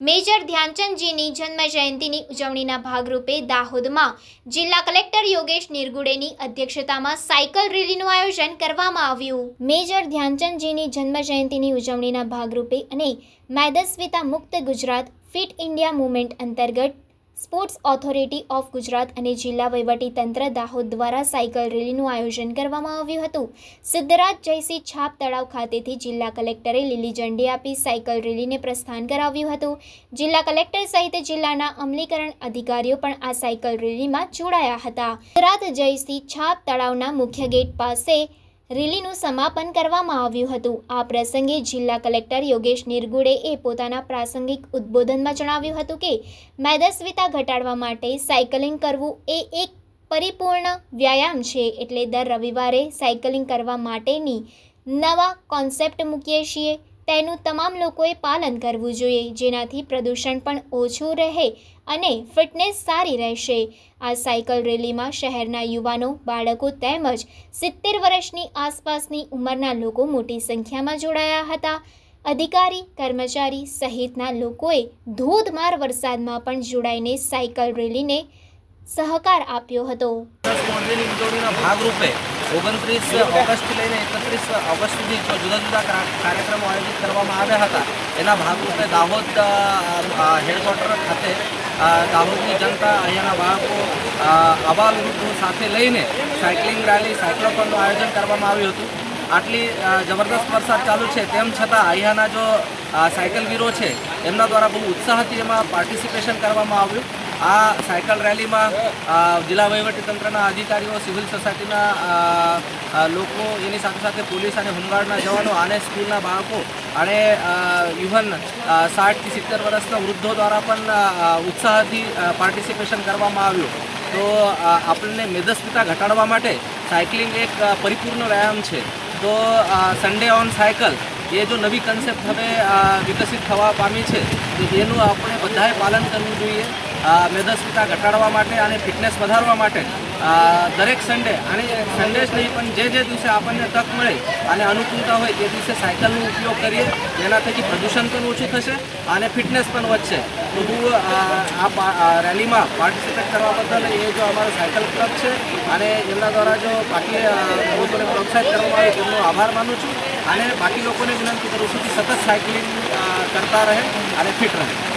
Major ધ્યાનચંદજીની જન્મ જયંતિની ઉજવણીના ભાગરૂપે દાહોદમાં જિલ્લા કલેક્ટર યોગેશ નિર્ગુડેની અધ્યક્ષતામાં સાયકલ રેલીનું આયોજન કરવામાં આવ્યું. મેજર ધ્યાનચંદજીની જન્મ જયંતિની ઉજવણીના ભાગરૂપે અને મેદસ્વિતા મુક્ત ગુજરાત ફિટ ઇન્ડિયા મુવમેન્ટ અંતર્ગત સ્પોર્ટ્સ ઓથોરિટી ઓફ ગુજરાત અને જિલ્લા તંત્ર દાહોદ દ્વારા સાયકલ રેલીનું આયોજન કરવામાં આવ્યું હતું. સિદ્ધરાજ જયસિંહ છાપ તળાવ ખાતેથી જિલ્લા કલેક્ટરે લીલી ઝંડી આપી સાયકલ રેલીને પ્રસ્થાન કરાવ્યું હતું. જિલ્લા કલેક્ટર સહિત જિલ્લાના અમલીકરણ અધિકારીઓ પણ આ સાયકલ રેલીમાં જોડાયા હતા. સિદ્ધરાજ જયસિંહ છાપ તળાવના મુખ્ય ગેટ પાસે રેલીનું સમાપન કરવામાં આવ્યું હતું. આ પ્રસંગે જિલ્લા કલેક્ટર યોગેશ નિરગુડે એ પોતાના પ્રાસંગિક ઉદ્બોધનમાં જણાવ્યું હતું કે મેદસ્વીતા ઘટાડવા માટે સાયકલિંગ કરવું એ એક પરિપૂર્ણ વ્યાયામ છે એટલે દર રવિવારે સાયકલિંગ કરવા માટેની નવા કોન્સેપ્ટ મૂકીએ છીએ. તેનું તમામ લોકોએ પાલન કરવું જોઈએ, જેનાથી પ્રદૂષણ પણ ઓછું રહે અને ફિટનેસ સારી રહેશે. આ સાયકલ રેલીમાં શહેરના યુવાનો, બાળકો તેમજ સિત્તેર વર્ષની આસપાસની ઉંમરના લોકો મોટી સંખ્યામાં જોડાયા હતા. અધિકારી, કર્મચારી સહિતના લોકોએ ધોધમાર વરસાદમાં પણ જોડાઈને સાયકલ રેલીને સહકાર આપ્યો હતો. ઓગણત્રીસ ઓગસ્ટથી લઈને એકત્રીસ ઓગસ્ટ સુધી જુદા જુદા કાર્યક્રમો આયોજિત કરવામાં આવ્યા હતા, એના ભાગરૂપે દાહોદ હેડક્વાર્ટર ખાતે દાહોદની જનતા અહીંયાના બાળકો અબાલ વૃદ્ધો સાથે લઈને સાયકલિંગ રેલી, સાયક્લોથોનનું આયોજન કરવામાં આવ્યું હતું. આટલી જબરદસ્ત વરસાદ ચાલુ છે, તેમ છતાં અહીંયાના જો સાયકલવીરો વીરો છે, એમના દ્વારા બહુ ઉત્સાહથી એમાં પાર્ટિસિપેશન કરવામાં આવ્યું. આ સાયકલ રેલીમાં જિલ્લા વહીવટીતંત્રના અધિકારીઓ, સિવિલ સોસાયટીના લોકો, એની સાથે સાથે પોલીસ અને હોમગાર્ડના જવાનો અને સ્કૂલના બાળકો અને ઇવન સાઠથી સિત્તેર વર્ષના વૃદ્ધો દ્વારા પણ ઉત્સાહથી પાર્ટિસિપેશન કરવામાં આવ્યું. તો આપણને મેદસ્વીતા ઘટાડવા માટે સાયકલિંગ એક પરિપૂર્ણ વ્યાયામ છે. તો સન્ડે ઓન સાયકલ, એ જો નવી કન્સેપ્ટ હવે વિકસિત થવા પામી છે, તો એનું આપણે બધાએ પાલન કરવું જોઈએ. મેદસ્વિતા ઘટાડવા માટે અને ફિટનેસ વધારવા માટે દરેક સન્ડે અને સન્ડે જ નહીં, પણ જે જે દિવસે આપણને તક મળે અને અનુકૂળતા હોય તે દિવસે સાયકલનો ઉપયોગ કરીએ જેના થકી પ્રદૂષણ પણ ઓછું થશે અને ફિટનેસ પણ વધશે. તો હું, આ રેલીમાં પાર્ટિસિપેટ કરવા બદલ એ જો અમારો સાયકલ ક્લબ છે અને એમના દ્વારા જો બાકી લોકોને પ્રોત્સાહિત કરવામાં આવે, તેમનો આભાર માનું છું અને બાકી લોકોને વિનંતી કરું છું કે સતત સાયકલિંગ કરતા રહે અને ફિટ રહે.